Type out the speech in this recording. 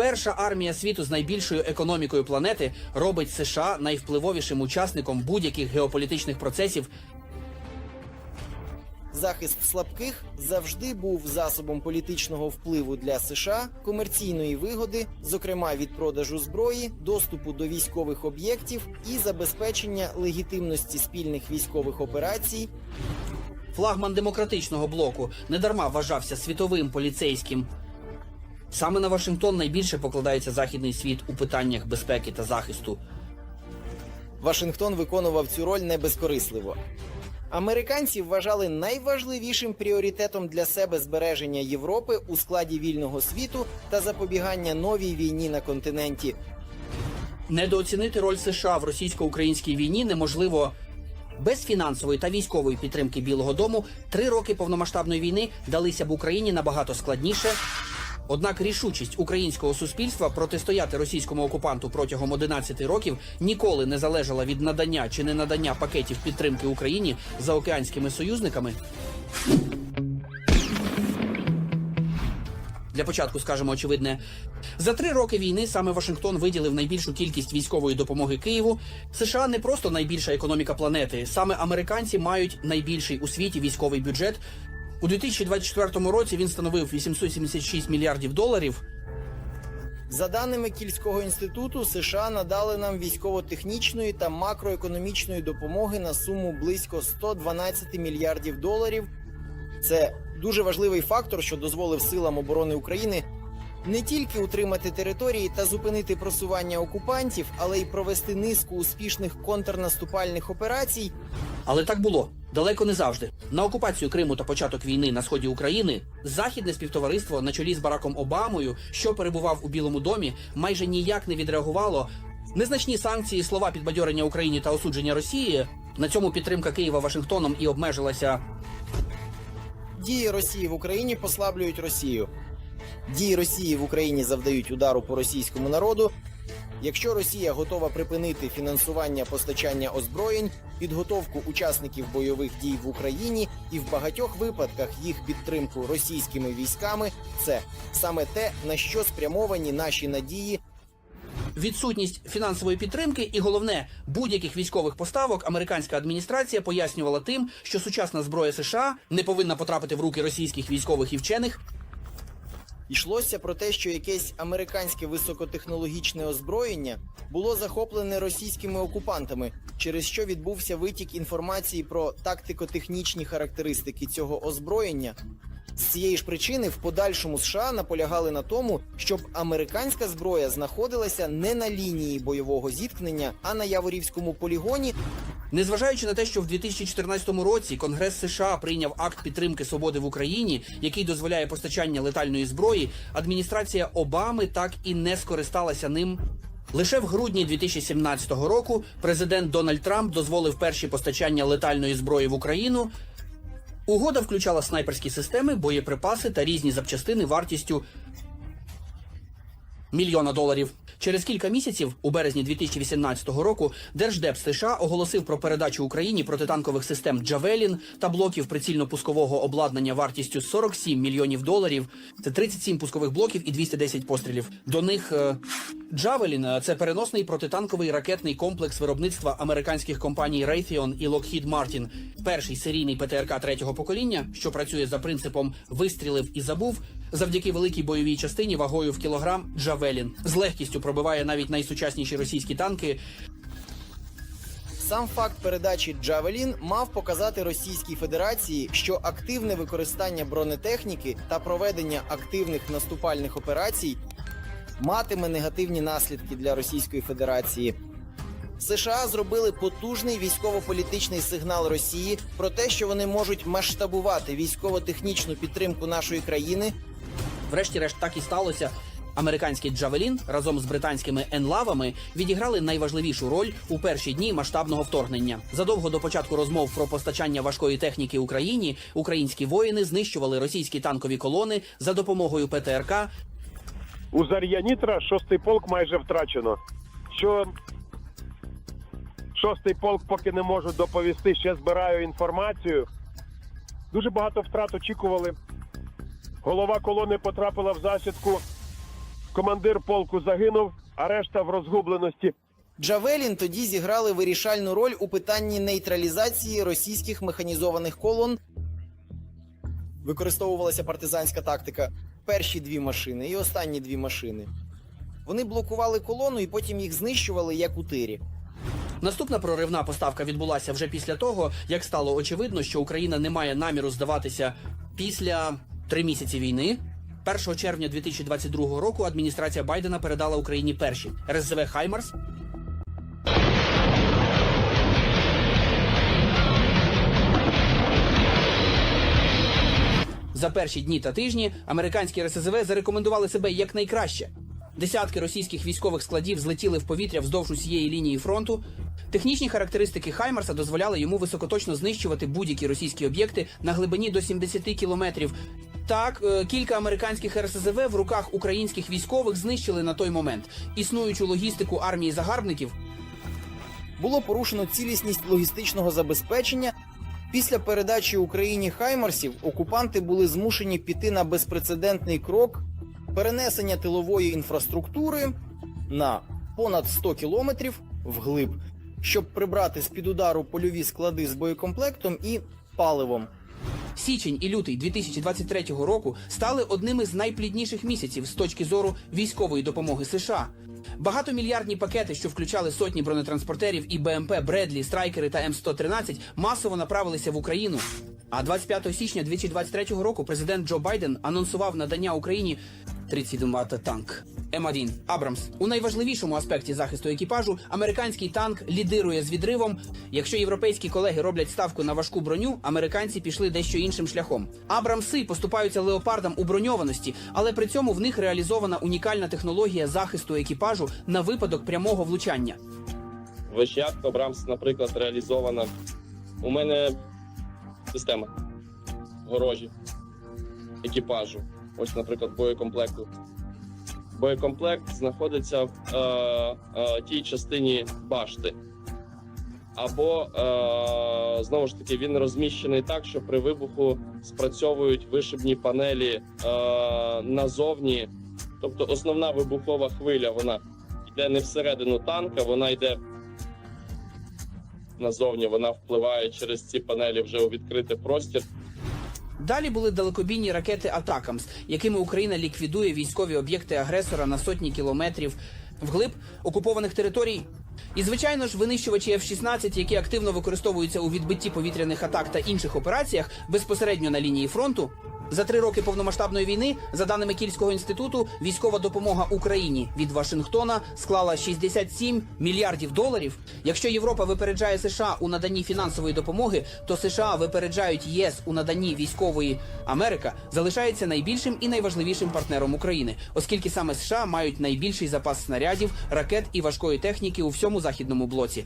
Перша армія світу з найбільшою економікою планети робить США найвпливовішим учасником будь-яких геополітичних процесів Захист слабких завжди був засобом політичного впливу для США, комерційної вигоди, зокрема від продажу зброї, доступу до військових об'єктів і забезпечення легітимності спільних військових операцій, Флагман демократичного блоку недарма вважався світовим поліцейським. Саме на Вашингтон найбільше покладається західний світ у питаннях безпеки та захисту. Вашингтон виконував цю роль не безкорисливо. Американці вважали найважливішим пріоритетом для себе збереження Європи у складі вільного світу та запобігання новій війні на континенті. Недооцінити роль США в російсько-українській війні неможливо. Без фінансової та військової підтримки Білого Дому три роки повномасштабної війни далися б Україні набагато складніше. Однак рішучість українського суспільства протистояти російському окупанту протягом 11 років ніколи не залежала від надання чи не надання пакетів підтримки Україні за океанськими союзниками. Для початку скажемо очевидне. За три роки війни саме Вашингтон виділив найбільшу кількість військової допомоги Києву. США не просто найбільша економіка планети. Саме американці мають найбільший у світі військовий бюджет. У 2024 році він становив 876 мільярдів доларів. За даними Кільського інституту, США надали нам військово-технічної та макроекономічної допомоги на суму близько 112 мільярдів доларів. Це дуже важливий фактор, що дозволив силам оборони України не тільки утримати території та зупинити просування окупантів, але й провести низку успішних контрнаступальних операцій, Але так було далеко не завжди. На окупацію Криму та початок війни на сході України західне співтовариство на чолі з Бараком Обамою, що перебував у Білому домі, майже ніяк не відреагувало. Незначні санкції, слова підбадьорення Україні та осудження Росії. На цьому підтримка Києва Вашингтоном і обмежилася. Дії Росії в Україні послаблюють Росію. Дії Росії в Україні завдають удару по російському народу. Якщо Росія готова припинити фінансування постачання озброєнь, підготовку учасників бойових дій в Україні і в багатьох випадках їх підтримку російськими військами, це саме те, на що спрямовані наші надії. Відсутність фінансової підтримки і головне будь-яких військових поставок американська адміністрація пояснювала тим, що сучасна зброя США не повинна потрапити в руки російських військових і вчених, Йшлося про те, що якесь американське високотехнологічне озброєння було захоплене російськими окупантами, через що відбувся витік інформації про тактико-технічні характеристики цього озброєння. З цієї ж причини в подальшому США наполягали на тому, щоб американська зброя знаходилася не на лінії бойового зіткнення, а на Яворівському полігоні, Незважаючи на те, що в 2014 році Конгрес США прийняв акт підтримки свободи в Україні, який дозволяє постачання летальної зброї, адміністрація Обами так і не скористалася ним. Лише в грудні 2017 року президент Дональд Трамп дозволив перші постачання летальної зброї в Україну. Угода включала снайперські системи, боєприпаси та різні запчастини вартістю мільйона доларів. Через кілька місяців, у березні 2018 року, Держдеп США оголосив про передачу Україні протитанкових систем Джавелін та блоків прицільно-пускового обладнання вартістю 47 мільйонів доларів. Це 37 пускових блоків і 210 пострілів. До них е, Джавелін це переносний протитанковий ракетний комплекс виробництва американських компаній Raytheon і Lockheed Martin. Перший серійний ПТРК третього покоління, що працює за принципом вистрілив і забув. Завдяки великій бойовій частині вагою в кілограм Джавелін з легкістю пробиває навіть найсучасніші російські танки. Сам факт передачі Джавелін мав показати Російській Федерації, що активне використання бронетехніки та проведення активних наступальних операцій матиме негативні наслідки для Російської Федерації. США зробили потужний військово-політичний сигнал Росії про те, що вони можуть масштабувати військово-технічну підтримку нашої країни Врешті-решт так і сталося. Американський Джавелін разом з британськими енлавами відіграли найважливішу роль у перші дні масштабного вторгнення. Задовго до початку розмов про постачання важкої техніки Україні українські воїни знищували російські танкові колони за допомогою ПТРК У Зар'янітра шостий полк майже втрачено. Що шостий полк поки не можу доповісти, ще збираю інформацію. Дуже багато втрат очікували. Голова колони потрапила в засідку. Командир полку загинув, а решта в розгубленості. Джавелін тоді зіграли вирішальну роль у питанні нейтралізації російських механізованих колон. Використовувалася партизанська тактика. Перші дві машини і останні дві машини. Вони блокували колону і потім їх знищували як у тирі. Наступна проривна поставка відбулася вже після того, як стало очевидно, що Україна не має наміру здаватися після три місяці війни. 1 червня 2022 року адміністрація Байдена передала Україні перші РСЗВ Хаймарс. За перші дні та тижні американські РСЗВ зарекомендували себе як найкраще. Десятки російських військових складів злетіли в повітря вздовж усієї лінії фронту. Технічні характеристики Хаймарса дозволяли йому високоточно знищувати будь-які російські об'єкти на глибині до 70 кілометрів. Так, е, кілька американських РСЗВ в руках українських військових знищили на той момент існуючу логістику армії загарбників. Було порушено цілісність логістичного забезпечення. Після передачі Україні Хаймарсів окупанти були змушені піти на безпрецедентний крок перенесення тилової інфраструктури на понад 100 кілометрів вглиб, щоб прибрати з-під удару польові склади з боєкомплектом і паливом. Січень і лютий 2023 року стали одними з найплідніших місяців з точки зору військової допомоги США. Багатомільярдні пакети, що включали сотні бронетранспортерів і БМП Бредлі, Страйкери та М113, масово направилися в Україну. А 25 січня 2023 року президент Джо Байден анонсував надання Україні 31 ватт танк М1 Абрамс. У найважливішому аспекті захисту екіпажу американський танк лідирує з відривом. Якщо європейські колеги роблять ставку на важку броню, американці пішли дещо іншим шляхом. Абрамси поступаються леопардам у броньованості, але при цьому в них реалізована унікальна технологія захисту екіпажу на випадок прямого влучання. Вещак Абрамс, наприклад, реалізована. У мене система горожі екіпажу. Ось, наприклад, боєкомплекту. Боєкомплект знаходиться в е, е, тій частині башти. Або е, знову ж таки він розміщений так, що при вибуху спрацьовують вишибні панелі е, назовні. Тобто основна вибухова хвиля вона йде не всередину танка, вона йде назовні, вона впливає через ці панелі вже у відкритий простір. Далі були далекобійні ракети Атакамс, якими Україна ліквідує військові об'єкти агресора на сотні кілометрів вглиб окупованих територій. І звичайно ж, винищувачі F-16, які активно використовуються у відбитті повітряних атак та інших операціях безпосередньо на лінії фронту. За три роки повномасштабної війни, за даними Кільського інституту, військова допомога Україні від Вашингтона склала 67 мільярдів доларів. Якщо Європа випереджає США у наданні фінансової допомоги, то США випереджають ЄС у наданні військової. Америка залишається найбільшим і найважливішим партнером України, оскільки саме США мають найбільший запас снарядів, ракет і важкої техніки у всьому західному блоці.